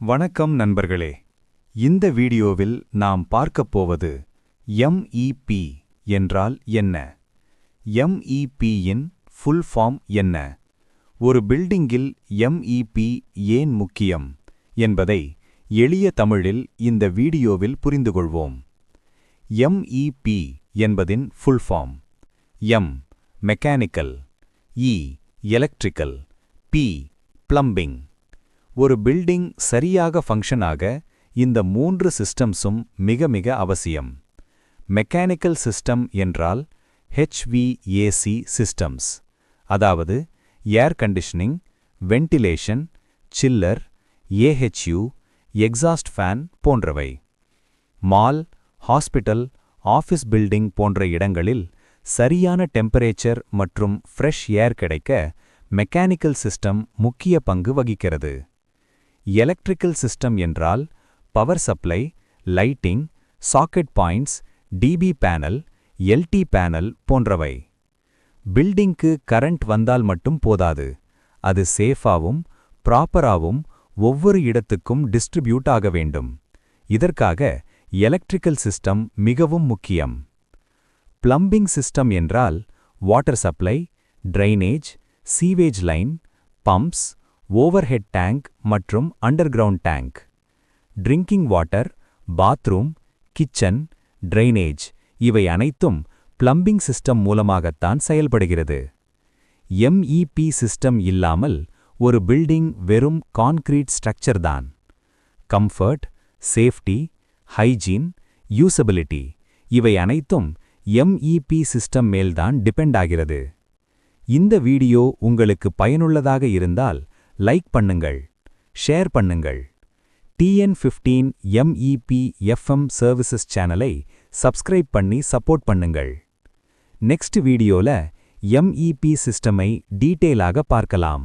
வணக்கம் நண்பர்களே. இந்த வீடியோவில் நாம் பார்க்கப் போவது MEP என்றால் என்ன? எம்இபியின் ஃபுல் ஃபார்ம் என்ன? ஒரு பில்டிங்கில் MEP ஏன் முக்கியம் என்பதை எளிய தமிழில் இந்த வீடியோவில் புரிந்துகொள்வோம் MEP என்பதின் full form M mechanical E electrical P plumbing ஒரு பில்டிங் சரியாக ஃபங்க்ஷன் ஆக இந்த மூன்று சிஸ்டம்ஸும் மிக மிக அவசியம். மெக்கானிக்கல் சிஸ்டம் என்றால் ஹெச்விஏசி சிஸ்டம்ஸ் அதாவது air conditioning ventilation chiller AHU exhaust fan போன்றவை. மால் ஹாஸ்பிட்டல் ஆஃபீஸ் பில்டிங் போன்ற இடங்களில் சரியான டெம்பரேச்சர் மற்றும் ஃப்ரெஷ் ஏர் கிடைக்க மெக்கானிக்கல் சிஸ்டம் முக்கிய பங்கு வகிக்கிறது. எலக்ட்ரிக்கல் சிஸ்டம் என்றால் power supply lighting socket points DB panel LT panel போன்றவை. பில்டிங்க்கு கரண்ட் வந்தால் மட்டும் போதாது. அது சேஃபாவும் ப்ராப்பராகவும் ஒவ்வொரு இடத்துக்கும் டிஸ்ட்ரிபியூட் ஆக வேண்டும். இதற்காக எலக்ட்ரிக்கல் சிஸ்டம் மிகவும் முக்கியம். பிளம்பிங் சிஸ்டம் என்றால் water supply drainage sewage line pumps overhead tank மற்றும் underground tank. Drinking water bathroom kitchen drainage இவை அனைத்தும் பிளம்பிங் சிஸ்டம் மூலமாகத்தான் செயல்படுகிறது. எம்இபி சிஸ்டம் இல்லாமல் ஒரு பில்டிங் வெறும் கான்கிரீட் ஸ்ட்ரக்சர் தான். கம்ஃபர்ட் சேஃப்டி ஹைஜீன் யூசபிலிட்டி இவை அனைத்தும் எம்இபி சிஸ்டம் மேல்தான் டிபெண்ட் ஆகிறது. இந்த வீடியோ உங்களுக்கு பயனுள்ளதாக இருந்தால் லைக் பண்ணுங்கள் ஷேர் பண்ணுங்கள். TN fifteen MEP FM services சேனலை சப்ஸ்கிரைப் பண்ணி சப்போர்ட் பண்ணுங்கள். நெக்ஸ்ட் வீடியோல எம்இபி சிஸ்டமை டீட்டெயிலாக பார்க்கலாம்.